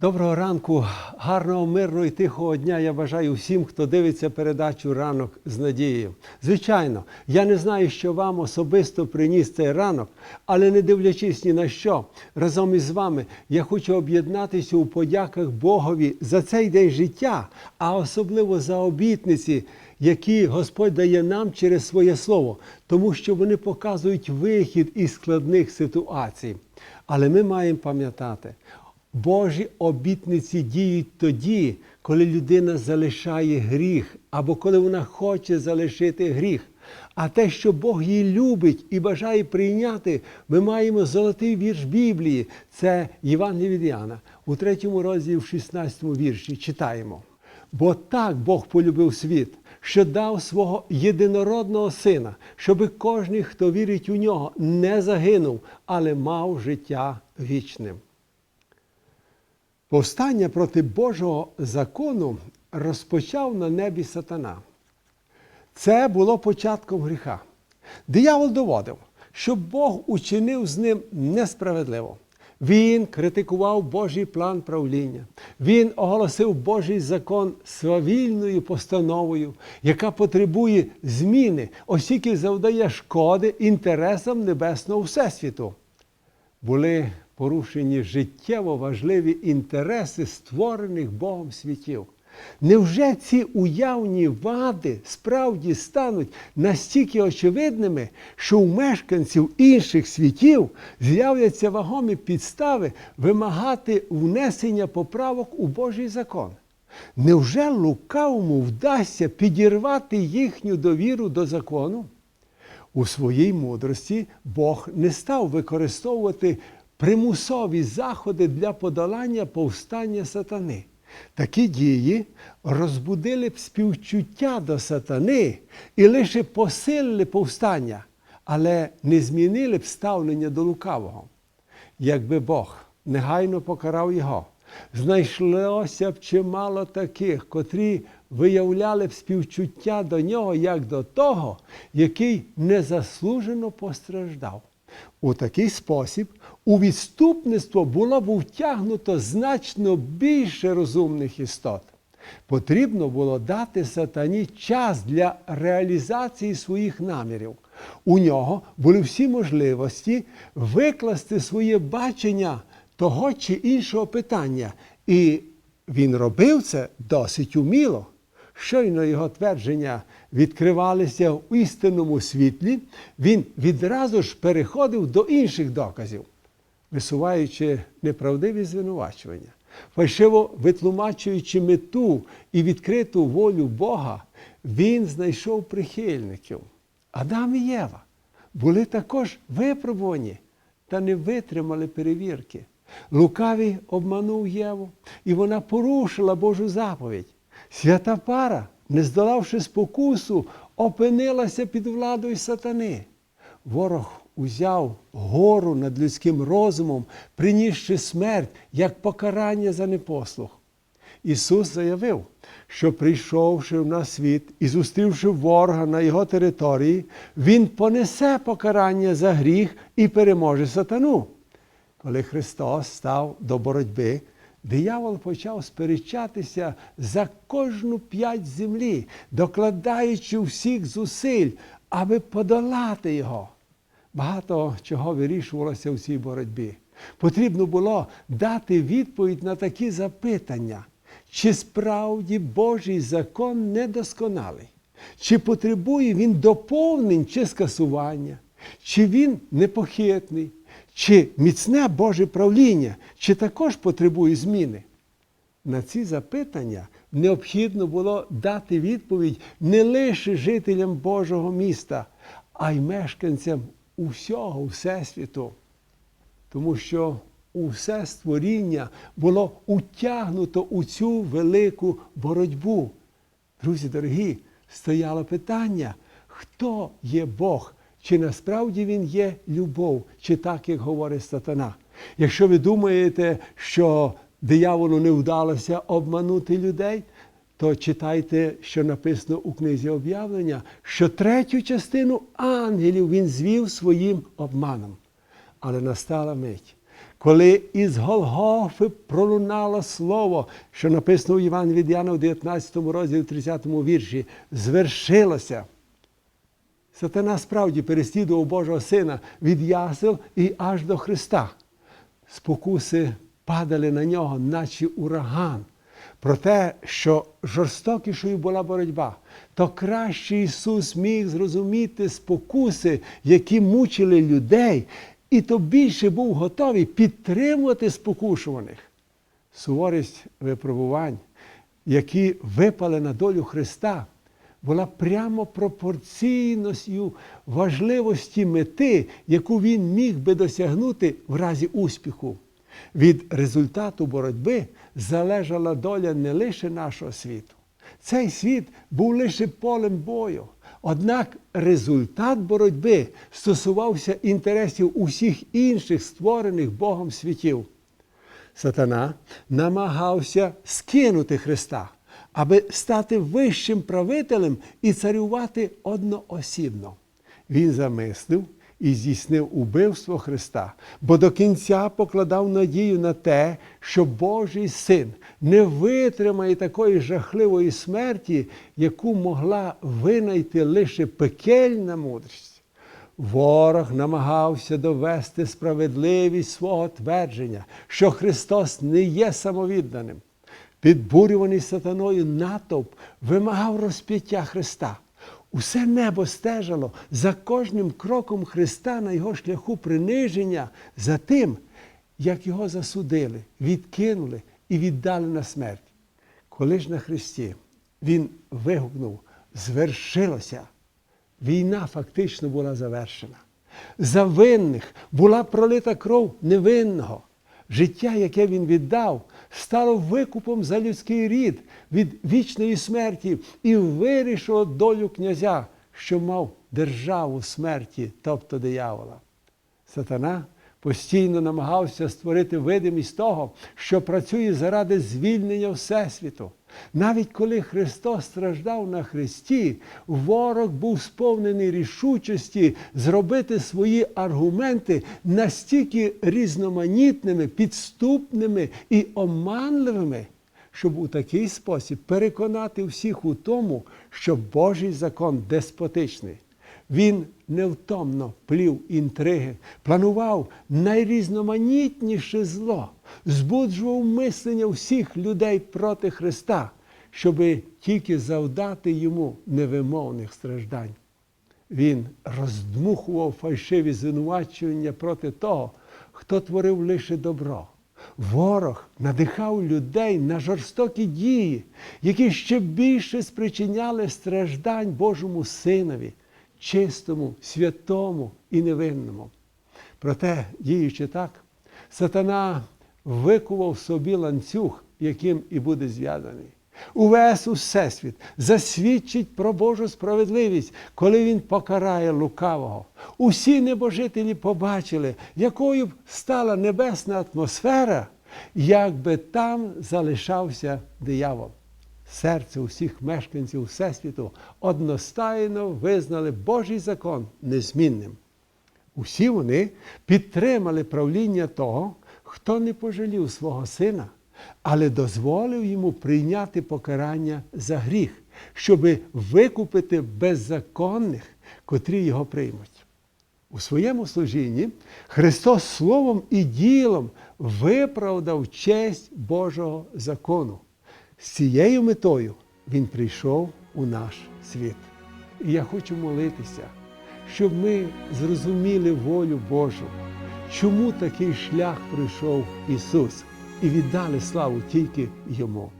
Доброго ранку, гарного, мирного і тихого дня я бажаю всім, хто дивиться передачу ранок з надією. Звичайно, я не знаю, що вам особисто приніс цей ранок, але не дивлячись ні на що, разом із вами я хочу об'єднатися у подяках Богові за цей день життя, а особливо за обітниці, які Господь дає нам через своє слово, тому що вони показують вихід із складних ситуацій. Але ми маємо пам'ятати. Божі обітниці діють тоді, коли людина залишає гріх, або коли вона хоче залишити гріх. А те, що Бог її любить і бажає прийняти, ми маємо золотий вірш Біблії. Це Євангеліє від Іоанна. У третьому розділі, в 16 вірші читаємо. Бо так Бог полюбив світ, що дав свого єдинородного сина, щоби кожен, хто вірить у нього, не загинув, але мав життя вічним. Повстання проти Божого закону розпочав на небі сатана. Це було початком гріха. Диявол доводив, що Бог учинив з ним несправедливо. Він критикував Божий план правління. Він оголосив Божий закон свавільною постановою, яка потребує зміни, оскільки завдає шкоди інтересам небесного всесвіту. Були порушені життєво важливі інтереси створених Богом світів. Невже ці уявні вади справді стануть настільки очевидними, що у мешканців інших світів з'являться вагомі підстави вимагати внесення поправок у Божий закон? Невже лукавому вдасться підірвати їхню довіру до закону? У своїй мудрості Бог не став використовувати примусові заходи для подолання повстання сатани. Такі дії розбудили б співчуття до сатани і лише посилили повстання, але не змінили б ставлення до лукавого. Якби Бог негайно покарав його, знайшлося б чимало таких, котрі виявляли б співчуття до нього як до того, який незаслужено постраждав. У такий спосіб у відступництво було б втягнуто значно більше розумних істот. Потрібно було дати сатані час для реалізації своїх намірів. У нього були всі можливості викласти своє бачення того чи іншого питання. І він робив це досить уміло. Щойно його твердження відкривалися в істинному світлі, він відразу ж переходив до інших доказів, висуваючи неправдиві звинувачування, фальшиво витлумачуючи мету і відкриту волю Бога, він знайшов прихильників. Адам і Єва були також випробувані та не витримали перевірки. Лукавий обманув Єву, і вона порушила Божу заповідь. Свята пара, не здолавши спокусу, опинилася під владою сатани. Ворог узяв гору над людським розумом, принісши смерть як покарання за непослух. Ісус заявив, що прийшовши на світ і зустрівши ворога на його території, Він понесе покарання за гріх і переможе сатану. Коли Христос став до боротьби, диявол почав сперечатися за кожну п'ять землі, докладаючи всіх зусиль, аби подолати його. Багато чого вирішувалося в цій боротьбі. Потрібно було дати відповідь на такі запитання, чи справді Божий закон недосконалий, чи потребує він доповнень чи скасування, чи він непохитний, чи міцне Боже правління, чи також потребує зміни? На ці запитання необхідно було дати відповідь не лише жителям Божого міста, а й мешканцям усього Всесвіту. Тому що усе створіння було утягнуто у цю велику боротьбу. Друзі дорогі, стояло питання, хто є Бог? Чи насправді він є любов, чи так, як говорить сатана? Якщо ви думаєте, що дияволу не вдалося обманути людей, то читайте, що написано у книзі об'явлення, що третю частину ангелів він звів своїм обманом. Але настала мить, коли із Голгофи пролунало слово, що написано у Іван від Яна в 19 розділі, 30 вірші, звершилося. Сатана справді переслідував Божого Сина від ясел і аж до Христа. Спокуси падали на нього, наче ураган. Про те, що жорстокішою була боротьба, то краще Ісус міг зрозуміти спокуси, які мучили людей, і то більше був готовий підтримувати спокушуваних. Суворість випробувань, які випали на долю Христа, була прямо пропорційною важливості мети, яку він міг би досягнути в разі успіху. Від результату боротьби залежала доля не лише нашого світу. Цей світ був лише полем бою. Однак результат боротьби стосувався інтересів усіх інших створених Богом світів. Сатана намагався скинути Христа, аби стати вищим правителем і царювати одноосібно. Він замислив і здійснив убивство Христа, бо до кінця покладав надію на те, що Божий син не витримає такої жахливої смерті, яку могла винайти лише пекельна мудрість. Ворог намагався довести справедливість свого твердження, що Христос не є самовідданим. Підбурюваний сатаною натовп вимагав розп'яття Христа. Усе небо стежало за кожним кроком Христа на його шляху приниження, за тим, як його засудили, відкинули і віддали на смерть. Коли ж на Христі Він вигукнув, звершилося, війна фактично була завершена. За винних була пролита кров невинного. Життя, яке він віддав, стало викупом за людський рід від вічної смерті і вирішило долю князя, що мав державу смерті, тобто диявола. Сатана постійно намагався створити видимість того, що працює заради звільнення Всесвіту. Навіть коли Христос страждав на Христі, ворог був сповнений рішучості зробити свої аргументи настільки різноманітними, підступними і оманливими, щоб у такий спосіб переконати всіх у тому, що Божий закон деспотичний. Він невтомно плів інтриги, планував найрізноманітніше зло, збуджував мислення всіх людей проти Христа, щоби тільки завдати йому невимовних страждань. Він роздмухував фальшиві звинувачення проти того, хто творив лише добро. Ворог надихав людей на жорстокі дії, які ще більше спричиняли страждань Божому Синові чистому, святому і невинному. Проте, діючи так, сатана викував собі ланцюг, яким і буде зв'язаний. Увесь Всесвіт засвідчить про Божу справедливість, коли він покарає лукавого. Усі небожителі побачили, якою б стала небесна атмосфера, якби там залишався диявол серце усіх мешканців Всесвіту одностайно визнали Божий закон незмінним. Усі вони підтримали правління того, хто не пожалів свого сина, але дозволив йому прийняти покарання за гріх, щоби викупити беззаконних, котрі його приймуть. У своєму служінні Христос Словом і ділом виправдав честь Божого закону. З цією метою Він прийшов у наш світ. І я хочу молитися, щоб ми зрозуміли волю Божу, чому такий шлях пройшов Ісус, і віддали славу тільки Йому.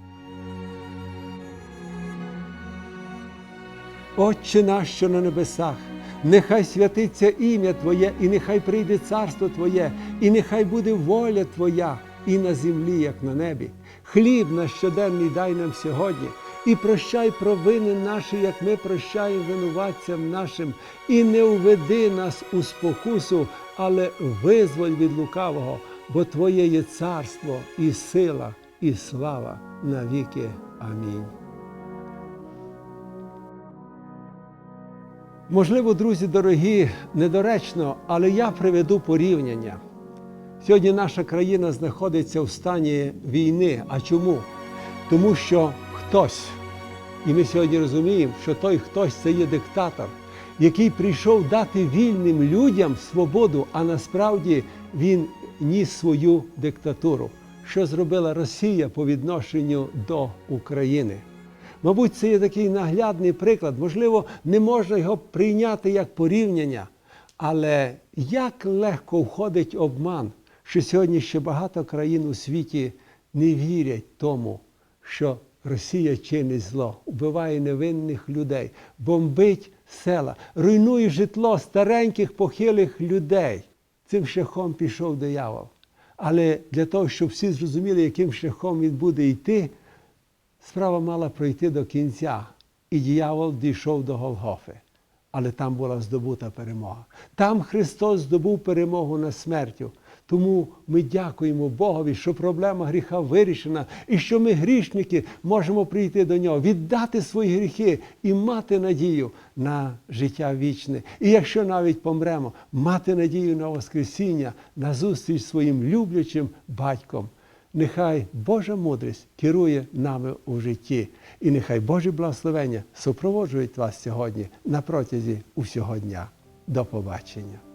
Отче наш, що на небесах, нехай святиться ім'я Твоє, і нехай прийде царство Твоє, і нехай буде воля Твоя і на землі, як на небі. Хліб наш щоденний дай нам сьогодні, і прощай провини наші, як ми прощаємо винуватцям нашим, і не уведи нас у спокусу, але визволь від лукавого, бо Твоє є царство, і сила, і слава навіки. Амінь. Можливо, друзі дорогі, недоречно, але я приведу порівняння. Сьогодні наша країна знаходиться в стані війни. А чому? Тому що хтось, і ми сьогодні розуміємо, що той хтось це є диктатор, який прийшов дати вільним людям свободу, а насправді він ніс свою диктатуру. Що зробила Росія по відношенню до України? Мабуть, це є такий наглядний приклад. Можливо, не можна його прийняти як порівняння, але як легко входить обман, що сьогодні ще багато країн у світі не вірять тому, що Росія чинить зло, вбиває невинних людей, бомбить села, руйнує житло стареньких похилих людей. Цим шляхом пішов диявол. Але для того, щоб всі зрозуміли, яким шляхом він буде йти, справа мала пройти до кінця. І дьявол дійшов до Голгофи. Але там була здобута перемога. Там Христос здобув перемогу над смертю. Тому ми дякуємо Богові, що проблема гріха вирішена, і що ми, грішники, можемо прийти до нього, віддати свої гріхи і мати надію на життя вічне. І якщо навіть помремо, мати надію на Воскресіння, на зустріч зі своїм люблячим батьком. Нехай Божа мудрість керує нами у житті, і нехай Божі благословення супроводжують вас сьогодні на протязі усього дня. До побачення.